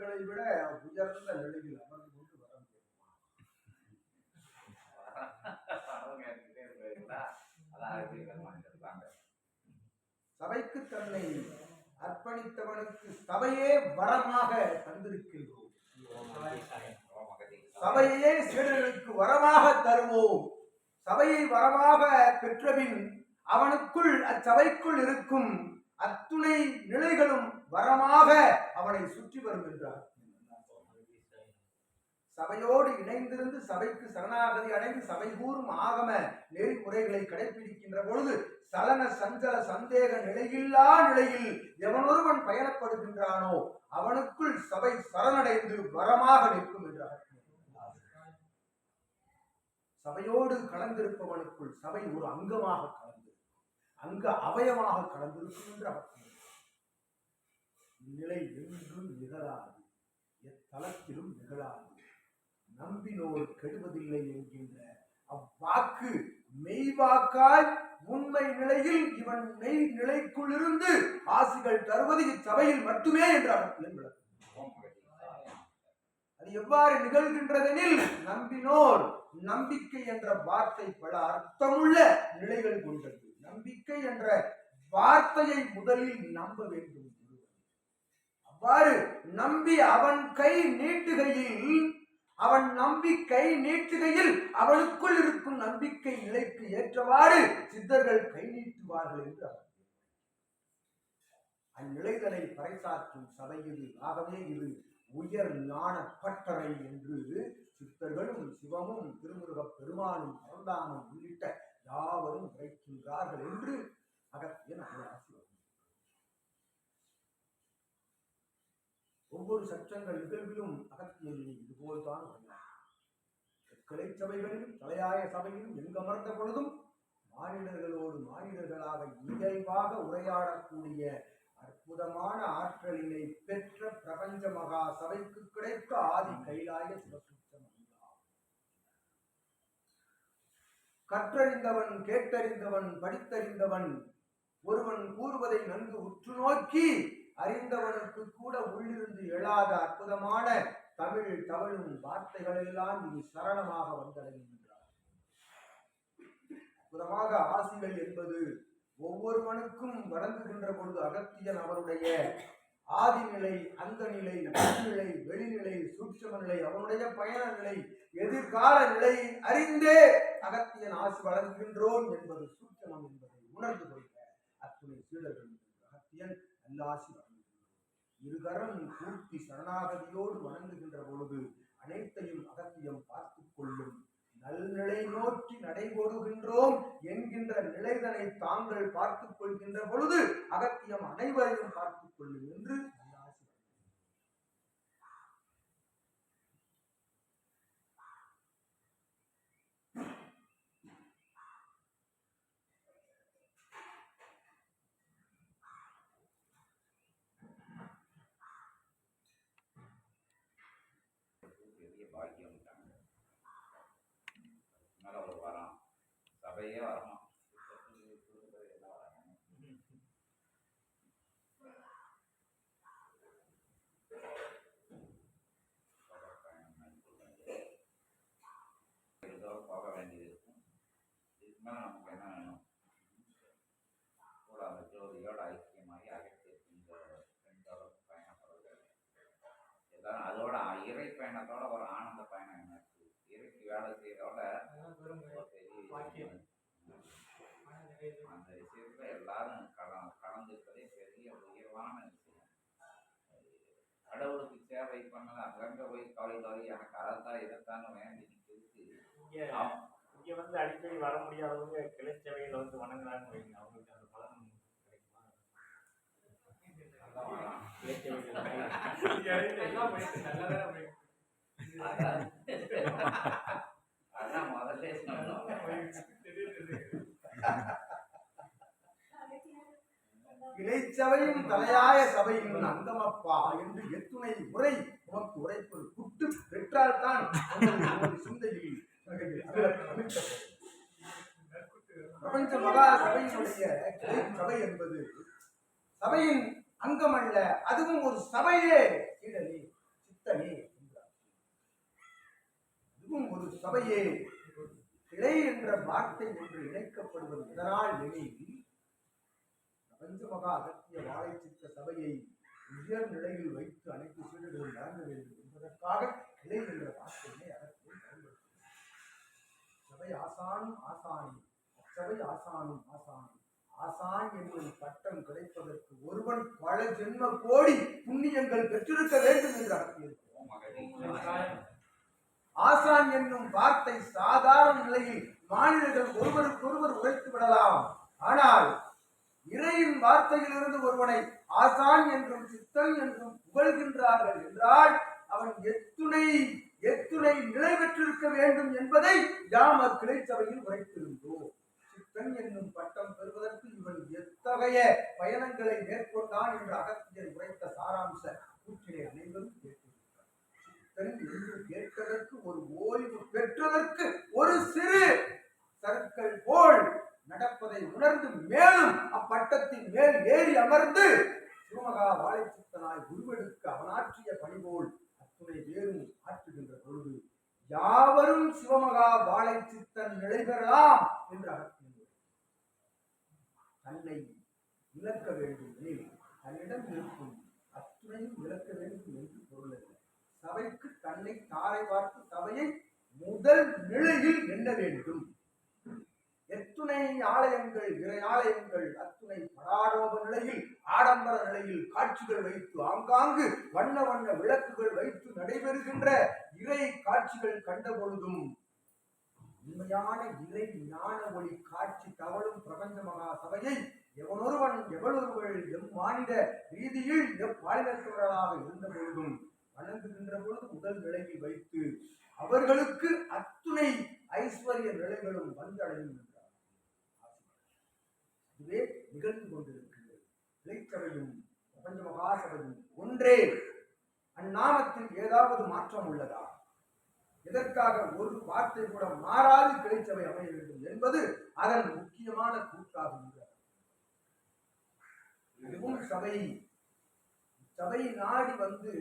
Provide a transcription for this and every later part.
சித்தர்களை விட உயர்ந்த நிலையில் அமர்ந்து கொண்டு வர இருப்பாங்க சபைக்கு தன்னை அர்ப்பணித்தவனுக்கு சபையே வரமாக தந்திருக்கின்றோம். சபையே சீடர்களுக்கு வரமாக தருவோம். சபையை வரமாக பெற்றபின் அவனுக்குள் அச்சபைக்குள் இருக்கும் அத்துணை நிலைகளும் சுற்றி வரும் என்றார். சபையோடு இணைந்திருந்து சபைக்கு சரணாகதி அடைந்து சபை கூறும் ஆகம நெறிமுறைகளை கடைபிடிக்கின்ற பொழுது சலன சஞ்சல சந்தேக நிலையில்லா நிலையில் எவனொருவன் பயணப்படுகின்றானோ அவனுக்குள் சபை சரணடைந்து வரமாக நிற்கும் என்றார். சபையோடு கலந்திருப்பவனுக்குள் சபை ஒரு அங்கமாக கலந்து அங்க அவயமாக கலந்திருக்கும் என்று நிலை என்றும் நிகழாது. எத்தலத்திலும் நிகழாது. நம்பினோர் கெடுவதில்லை என்கின்ற அவ்வாக்கு மெய்வாக்காய் உண்மை நிலையில் இவன் மெய் நிலைக்குள்ளிருந்து ஆசிகள் தருவது இச்சபையில் மட்டுமே என்றார் அது எவ்வாறு நிகழ்கின்றதெனில் நம்பினோர் நம்பிக்கை என்ற வார்த்தை பல அர்த்தமுள்ள நிலைகள் கொண்டது. நம்பிக்கை என்ற வார்த்தையை முதலில் நம்ப வேண்டும். அவ்வாறு நம்பி அவன் கை நீட்டுகையில் அவன் நம்பிக்கை நீட்டுகையில் அவனுக்குள் இருக்கும் நம்பிக்கை நிலைக்கு ஏற்றவாறு சித்தர்கள் கை நீட்டுவார்கள் என்று அவர் அந்நிலைதனை பறைசாற்றும் சபை ஆகவே இது உயர் ஞான பட்டறை என்று சித்தர்களும் சிவமும் திருமுருகப் பெருமானும் பரந்தாமன் உள்ளிட்ட யாவரும் உரைக்கின்றார்கள் என்று அகத்தியன் ஒவ்வொரு சட்டங்கள் நிகழ்விலும் அகத்தியலினி இதுபோல்தான் வருகிறார் கிளை சபைகளிலும் தலையாய சபையிலும் எங்கமர்ந்த பொழுதும் மானிடர்களோடு மானிடர்களாக இயல்பாக உரையாடக்கூடிய அற்புதமான ஆற்றலினை பெற்ற பிரபஞ்ச மகா சபைக்கு கிடைத்த ஆதி கைலாய சிவசுத்தம் கற்றறிந்தவன் கேட்டறிந்தவன் படித்தறிந்தவன் ஒருவன் கூறுவதை நன்கு உற்று நோக்கி அறிந்தவனுக்கு கூட உள்ளிருந்து எழாத அற்புதமான தமிழ் தவழும் வார்த்தைகளெல்லாம் இனி சரணமாக வந்தடைகின்றார் அற்புதமாக ஆசிகள் என்பது ஒவ்வொருவனுக்கும் வழங்குகின்ற பொழுது அகத்தியன் அவருடைய ஆதிநிலை அந்த நிலை உள்நிலை வெளிநிலை சூட்சம நிலை அவனுடைய பயண நிலை எதிர்கால நிலை அறிந்தே அகத்தியன் ஆசி வழங்குகின்றோம் என்பது சூட்சமம் என்பதை உணர்ந்து கொள்க. அத்துணை சீடர்கள் அகத்தியன் அல்லாசி வழங்குகின்றோம் இருகரம் கூட்டி சரணாகதியோடு வணங்குகின்ற பொழுது அனைத்தையும் அகத்தியம் பார்த்துக் கொள்ளும். நல்நிலை நோக்கி நடைபோடுகின்றோம் என்கின்ற நிலைதனை தாங்கள் பார்த்துக் கொள்கின்ற பொழுது அகத்தியம் அனைவரையும் பார்த்துக் கொள்ளும் என்று நல்லாசி வழங்குகின்றோம். பெரிய பாக்கியம் விட்டாங்க மேல ஒரு வரம் சபையே வரணும் அந்த விஷயத்துல எல்லாரும் கல கலந்துக்கிறதே பெரிய உயர்வான விஷயம் கடவுளுக்கு சேவை பண்ணல அங்கங்க போய் கவலை கவலை எனக்கு அதைத்தான் இதைத்தான் வேண்டி நிற்கிறதுக்கு இங்க இங்க வந்து அடிக்கடி வர முடியாதவங்க கிளைச்சபையில வந்து வணங்குறாங்கன்னு வைங்க அவங்களுக்கு அந்த பலன் கிடைக்குமா? அதான். முதல்ல இணைச்சவையும் தலையாய சபையும் அந்தமப்பா என்று எத்துணை உரை உனக்கு உரைப்பது குட்டு பெற்றால்தான் சிந்தையில் பிரபஞ்ச மகா சபையினுடைய சபை என்பது சபையின் அங்கம் அல்ல அதுவும் ஒரு சபையே இடலி சித்தனே அதுவும் ஒரு சபையே. கிளை என்ற வார்த்தை ஒன்று இணைக்கப்படுவது இதனால் எனில் பஞ்சமகா அகத்திய வாழை சித்த சபையை உயர் நிலையில் வைத்து அனைத்து சீடர்களும் வழங்க வேண்டும் என்பதற்காக நிலை என்ற வார்த்தையை அகத்தியை பயன்படுத்தினார். சபை ஆசானும் ஆசானி அச்சபை ஆசானும் ஆசானி. ஆசான் என்னும் பட்டம் கிடைப்பதற்கு ஒருவன் பல ஜென்ம கோடி புண்ணியங்கள் பெற்றிருக்க வேண்டும் என்று அகத்தியிருக்கிறோம் ஆசான் என்னும் வார்த்தை சாதாரண நிலையில் மாநிலர்கள் ஒருவருக்கொருவர் உரைத்து விடலாம். ஆனால் இறையின் வார்த்தையிலிருந்து ஒருவனை ஆசான் என்றும் சித்தன் என்றும் புகழ்கின்றார்கள் என்றால் அவன் எத்துணை எத்துணை நிலை பெற்றிருக்க வேண்டும் என்பதை யாம் அக்கிளைச்சபையில் உரைத்திருந்தோம். சித்தன் என்னும் பட்டம் பெறுவதற்கு இவன் எத்தகைய பயணங்களை மேற்கொண்டான் என்று அகத்தியர் உரைத்த சாராம்ச கூற்றினை அனைவரும் கேட்டிருக்கிறார். சித்தன் என்று கேட்பதற்கு ஒரு ஓய்வு பெற்றதற்கு ஒரு சிறு சருக்கள் போல் நடப்பதை உணர்ந்து மேலும் அப்பட்டத்தின் மேல் ஏறி அமர்ந்து சிவமகா வாழைச்சித்தனாய் உருவெடுக்க அவனாற்றிய பணிபோல் அத்துணை வேறும் ஆற்றுகின்ற பொழுது யாவரும் சிவமகா வாழைச்சித்தன் நிலை பெறலாம் என்று அகற்றினார் தன்னை இழக்க வேண்டும் எனில் தன்னிடம் இருக்கும் அத்துணையும் இழக்க வேண்டும் என்று பொருள் சபைக்கு தன்னை தாரை பார்த்து சபையை முதல் நிலையில் எண்ண வேண்டும். எத்துணை ஆலயங்கள் இறை ஆலயங்கள் அத்துணை பராரோப நிலையில் ஆடம்பர நிலையில் காட்சிகள் வைத்து ஆங்காங்கு வண்ண வண்ண விளக்குகள் வைத்து நடைபெறுகின்ற இறை காட்சிகள் கண்ட பொழுதும் உண்மையான இறை ஞான ஒளி காட்சி தவழும் பிரபஞ்ச மகா சபையை எவனொருவன் எவளொருவள் எம் மாநில ரீதியில் எப்பாலினத்தவர்களாக இருந்த பொழுதும் வணங்குகின்ற பொழுது முதல் நிலையில் வைத்து அவர்களுக்கு அத்துணை ஐஸ்வர்ய நிலைகளும் வந்தடையும் இதுவே நிகழ்ந்து கொண்டிருக்கிறது. இலைச்சபையும் பிரபஞ்ச மகாசபையும் ஒன்றே. அந்நாமத்தில் ஏதாவது மாற்றம் உள்ளதா? எதற்காக ஒரு வார்த்தை கூட மாறாது கிளைச்சபை அமைய வேண்டும் என்பது அதன் முக்கியமான கூட்டாகும் இதுவும் சபை. சபை நாடி வந்து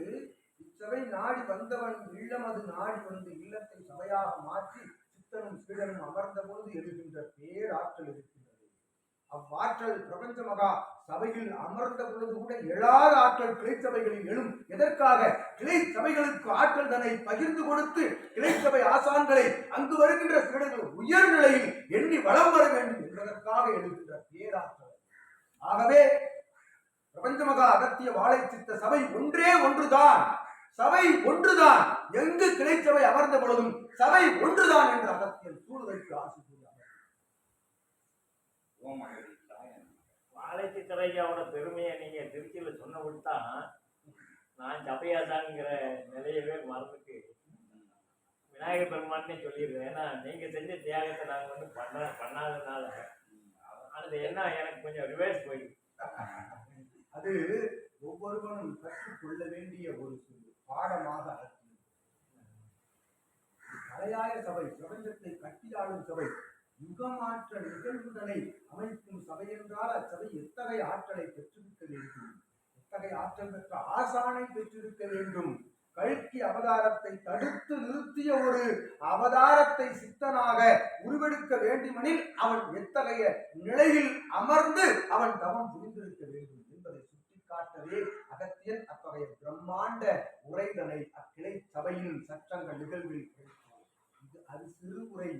இச்சபை நாடி வந்தவன் இல்லம் அது நாடி வந்து இல்லத்தை சபையாக மாற்றி சித்தனும் சீடனும் அமர்ந்த பொழுது எழுகின்ற பேராற்றல் இருக்கின்றது அவ்வாற்றல் பிரபஞ்ச மகா சபையில் அமர்ந்த பொழுது கூட எழாத ஆற்றல் கிளை சபைகளில் எழும். எதற்காக? கிளை சபைகளுக்கு ஆற்றல் தன்னை பகிர்ந்து கொடுத்து கிளை சபை ஆசான்களை அங்கு வருகின்ற சீடர்கள் உயர் நிலையில் எண்ணி வளம் வர வேண்டும் என்பதற்காக எழுகின்ற பேராற்றல். ஆகவே பிரபஞ்ச மகா அகத்திய வாழை சித்த சபை ஒன்றே ஒன்றுதான். சபை ஒன்றுதான். எங்கு கிளை சபை அமர்ந்த பொழுதும் சபை ஒன்றுதான் என்று அகத்தியல் ஓம் அகதீசாய வாழைச்சித்தரையாவோட பெருமையை நீங்க திருச்சியில சொன்ன தான் நான் சபையாசாங்கிற நிலையவே மறந்துட்டு விநாயகர் பெருமானே சொல்லிடுறேன் ஏன்னா நீங்க செஞ்ச தியாகத்தை நாங்க வந்து பண்ண பண்ணாதனால அது என்ன எனக்கு கொஞ்சம் ரிவர்ஸ் போயிடுது அது ஒவ்வொருவனும் கற்றுக்கொள்ள வேண்டிய ஒரு பாடமாக தலையாய சபை பிரபஞ்சத்தை கட்டியாளும் சபை. யுகமாற்ற நிகழ்வுகளை அமைக்கும் சபை என்றால் அச்சபை எத்தகைய ஆற்றலை பெற்றிருக்க வேண்டும்? எத்தகைய ஆற்றல் பெற்ற ஆசானை பெற்றிருக்க வேண்டும்? கழுக்கி அவதாரத்தை தடுத்து நிறுத்திய ஒரு அவதாரத்தை சித்தனாக உருவெடுக்க வேண்டுமெனில் அவன் எத்தகைய நிலையில் அமர்ந்து அவன் தவம் புரிந்திருக்க வேண்டும் என்பதை சுட்டிக்காட்டவே அகத்தியன் அத்தகைய பிரம்மாண்ட உரைகளை அக்கிளை சபையின் சட்டங்கள் நிகழ்வில் இது அது சிறு உரை.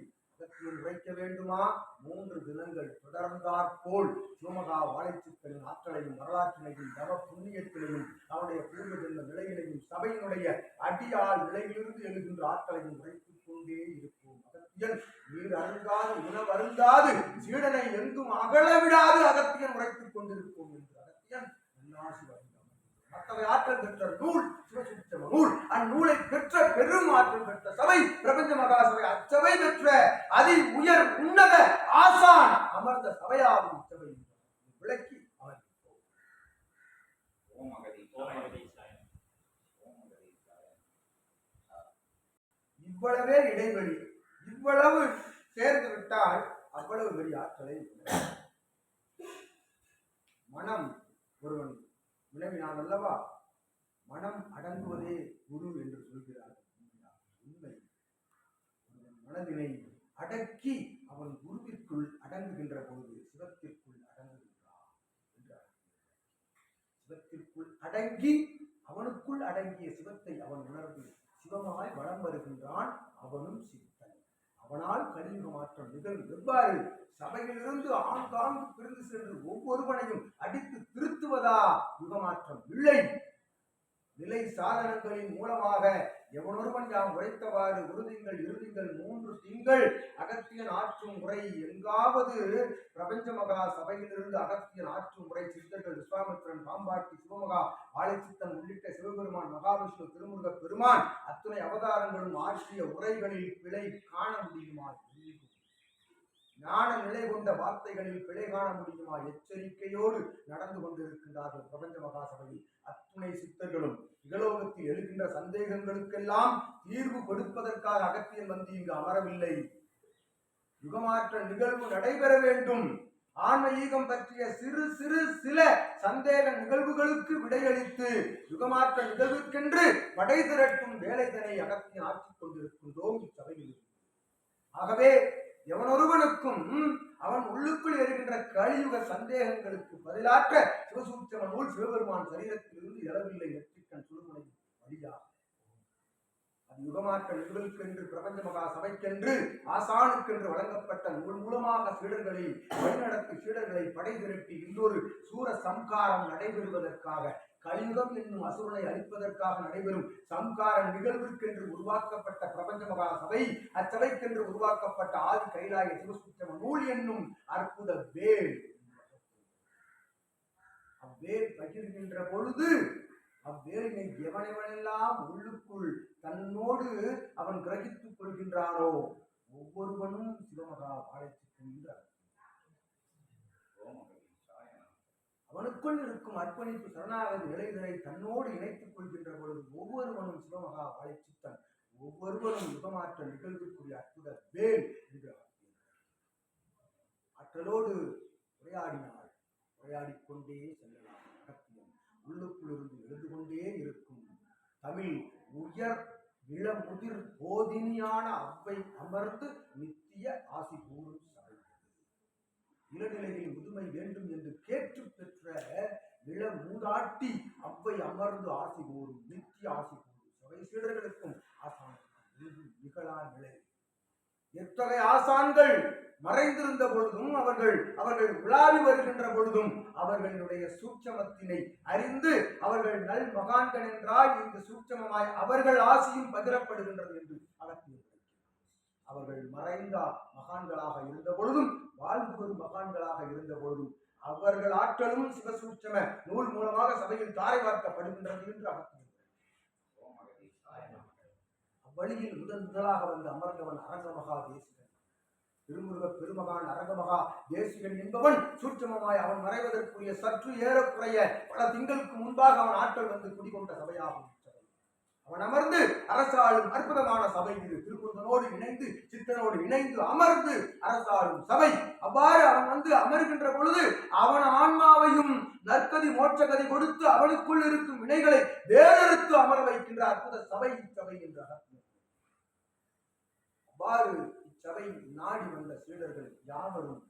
அகத்தியன் உரைக்க வேண்டுமா? மூன்று தினங்கள் தொடர்ந்தாற்போல் சிவமகா வாழைச்சித்தனின் ஆற்றலையும் வரலாற்றினையும் தவ புண்ணியத்திலையும் அவனுடைய பூர்வ ஜென்ம நிலையினையும் சபையினுடைய அடியால் நிலையிலிருந்து எழுகின்ற ஆற்றலையும் உரைத்துக் கொண்டே இருப்போம். அகத்தியன் நீர் அருந்தாது உணவு அருந்தாது சீடனை எங்கும் அகல விடாது அகத்தியன் உரைத்துக் கொண்டிருப்போம் என்று அகத்தியன் நன்னாசி அத்தகைய ஆற்றல் பெற்ற நூல் சிவசுத்தம நூல். அந்நூலை பெற்ற பெரும் ஆற்றல் பெற்ற சபை பிரபஞ்ச மகா சபை அச்சபை பெற்ற அதி உயர் உன்னத ஆசான் அமர்ந்த சபையாகும் சபை விளக்கி அமர்ந்தோம் இவ்வளவே இடைவெளி இவ்வளவு சேர்ந்து விட்டால் அவ்வளவு பெரிய ஆற்றலை மனம் ஒருவன் விளம்பினான் அல்லவா? மனம் அடங்குவதே குரு என்று சொல்கிறார். உண்மை. மனதினை அடக்கி அவன் குருவிற்குள் அடங்குகின்ற பொழுது சிவத்திற்குள் அடங்குகின்றான் என்றார் சிவத்திற்குள் அடங்கி அவனுக்குள் அடங்கிய சிவத்தை அவன் உணர்ந்து சிவமாய் வளம் வருகின்றான் அவனும் சித்தன். அவனால் கலியுக மாற்றம் நிகழும். எவ்வாறு? சபையிலிருந்து ஆங்காங்கு பிரிந்து சென்று ஒவ்வொருவனையும் அடித்து திருத்துவதா? யுகமாற்றம் இல்லை. நிலை சாதனங்களின் மூலமாக எவனொருவன் யாம் உரைத்தவாறு உறுதிங்கள் இறுதிங்கள் மூன்று திங்கள் அகத்தியன் ஆற்றும் முறை எங்காவது பிரபஞ்ச மகா சபையிலிருந்து அகத்தியன் ஆற்றும் முறை சித்தர்கள் விஸ்வாமித்திரன் பாம்பாட்டி சிவமகா ஆலைச்சித்தன் உள்ளிட்ட சிவபெருமான் மகாவிஷ்ணு திருமுருக பெருமான் அத்துணை அவதாரங்களும் ஆற்றிய உரைகளில் பிழை காண முடியுமா? ஞான நிலை கொண்ட வார்த்தைகளில் பிழை காண முடியுமா? எச்சரிக்கையோடு நடந்து கொண்டிருக்கின்றார்கள் பிரபஞ்ச மகா அத்துணை சித்தர்களும். இகலோகத்தில் எழுகின்ற சந்தேகங்களுக்கெல்லாம் தீர்வு கொடுப்பதற்காக அகத்தியன் வந்து இங்கு அமரவில்லை. யுகமாற்ற நிகழ்வு நடைபெற வேண்டும். ஆன்ம பற்றிய சிறு சிறு சில சந்தேக நிகழ்வுகளுக்கு விடையளித்து யுகமாற்ற நிகழ்வுக்கென்று படை திரட்டும் வேலைதனை அகத்தியன் ஆற்றிக் கொண்டிருக்கின்றோம் இச்சபையில். ஆகவே எவனொருவனுக்கும் அவன் உள்ளுக்குள் எறுகின்ற கலியுக சந்தேகங்களுக்கு பதிலாக சிவசூட்சம நூல் சிவபெருமான் சரீரத்திலிருந்து எழவில்லை யுகமாற்ற நிகழ்வுக்கென்று பிரபஞ்ச மகா சபைக்கென்று ஆசானுக்கென்று வழங்கப்பட்ட நூல் மூலமாக சீடர்களை வழிநடத்து சீடர்களை படை திரட்டி இன்னொரு சூர சம்காரம் நடைபெறுவதற்காக கலியுகம் என்னும் அசுரனை அழிப்பதற்காக நடைபெறும் சம்கார நிகழ்விற்கென்று உருவாக்கப்பட்ட பிரபஞ்ச மகா சபை அச்சபைக்கென்று உருவாக்கப்பட்ட ஆதி கைலாய சிவசுத்தம நூல் என்னும் அற்புத வேல். அவ்வேல் பகிர்கின்ற பொழுது அவ்வேலினை எவனெவனெல்லாம் உள்ளுக்குள் தன்னோடு அவன் கிரகித்துக் கொள்கின்றானோ ஒவ்வொருவனும் சிவமகா வாழைச்சிக்கின்றார் அவனுக்குள் இருக்கும் அர்ப்பணிப்பு சரணாகதி நிலைகளை தன்னோடு இணைத்துக் கொள்கின்ற பொழுது ஒவ்வொருவனும் சிவமகா வாழைச்சித்தன் ஒவ்வொருவரும் யுகமாற்ற நிகழ்வுக்குரிய அற்புத வேல் என்று ஆற்றலோடு உரையாடினாள். உரையாடிக்கொண்டே செல்ல செல்லலாம் உள்ளுக்குள் இருந்து எழுந்து கொண்டே இருக்கும். தமிழ் உயர் இளமுதிர் போதினியான அவ்வை அமர்ந்து நித்திய ஆசி கூறும் சபை இளநிலையில் முதுமை வேண்டும் என்று கேட்டு பெற்ற இள மூதாட்டி அவ்வை அமர்ந்து ஆசி கூறும் நித்திய ஆசி கூறும் சபை சீடர்களுக்கும் ஆசானுக்கும் நிகழா நிலை. எத்தகைய ஆசான்கள்? மறைந்திருந்த பொழுதும் அவர்கள் அவர்கள் உலாவி வருகின்ற பொழுதும் அவர்களுடைய சூட்சமத்தினை அறிந்து அவர்கள் நல் மகான்கள் என்றால் இந்த சூட்சமமாய் அவர்கள் ஆசியும் பகிரப்படுகின்றது என்று அகத்தியர் அவர்கள் மறைந்த மகான்களாக இருந்த பொழுதும் வாழ்ந்து மகான்களாக இருந்த பொழுதும் அவர்கள் ஆற்றலும் சிவசூட்சம நூல் மூலமாக சபையில் தாரை வார்க்கப்படுகின்றது என்று அகத்தியர் அவ்வழியில் முதன் முதலாக வந்து அமர்ந்தவன் அரங்கமகா தேசிகன் திருமுருக பெருமகான் அரகமகா தேசிகன் என்பவன் சூட்சமமாய் அவன் மறைவதற்குரிய சற்று ஏறக்குறைய பல திங்களுக்கு முன்பாக அவன் ஆற்றல் வந்து குடிகொண்ட சபையாகும். அவன் அமர்ந்து அரசாளும் அற்புதமான சபை இது. திருமுருகனோடு இணைந்து சித்தனோடு இணைந்து அமர்ந்து அரசாளும் சபை. அவ்வாறு அவன் வந்து அமர்கின்ற பொழுது அவன் ஆன்மாவையும் நற்கதி மோட்சகதி கொடுத்து அவனுக்குள் இருக்கும் வினைகளை வேறறுத்து அமர வைக்கின்ற அற்புத சபை இச்சபை என்று அவ்வாறு இச்சபை நாடி வந்த சீடர்கள் யாவரும்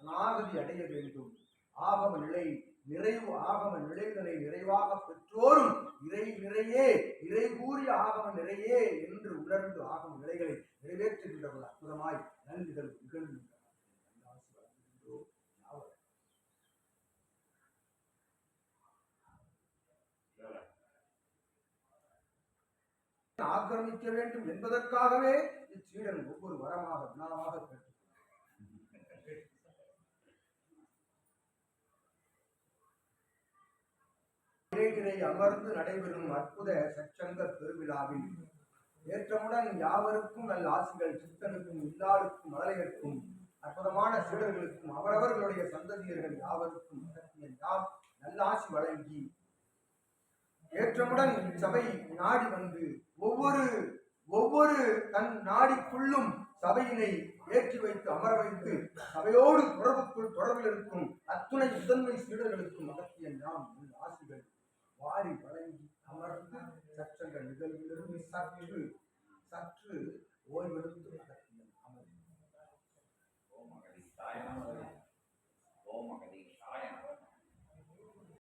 அநாகதி அடைய வேண்டும். ஆகம நிலை நிறைவு ஆகம நிலைகளை நிறைவாக பெற்றோரும் இறை நிறையே இறை கூறிய ஆகம நிறையே என்று உணர்ந்து ஆகம நிலைகளை நிறைவேற்றுகின்றவர்கள் அற்புதமாய் நன்றிகள் நிகழ்கின்றன நல்லாசி வழங்குகின்றோம். யாவரும் கேளு. ஆக்கிரமிக்க வேண்டும் என்பதற்காகவே இச்சீடன் ஒவ்வொரு வரமாக வினாவாக பெற்று அமர்ந்து நடைபெறும் அற்புத சச்சங்க பெருவிழாவில் ஏற்றமுடன் யாவருக்கும் நல்ல ஆசிகள் சித்தனுக்கும் இல்லாளுக்கும் மலரையர்க்கும் அற்புதமான சீடர்களுக்கும் அவரவர்களுடைய சந்ததியர்கள் யாவருக்கும் யாம் நல்ல ஆசி வழங்கி ஏற்றமுடன் இச்சபை நாடி வந்து ஒவ்வொரு ஒவ்வொரு தன் நாடிக்குள்ளும் சபையினை ஏற்றி வைத்து அமர வைத்து சபையோடு தொடர்புக்குள் தொடர்பில் இருக்கும் அத்துணை முதன்மை சீடர்களுக்கும் அகத்திய நாம் ஆசிகள் வாரி வழங்கி அமர்ந்து சற்றங்கள் நிகழ்விலிருந்து சற்று சற்று ஓய்வெடுத்து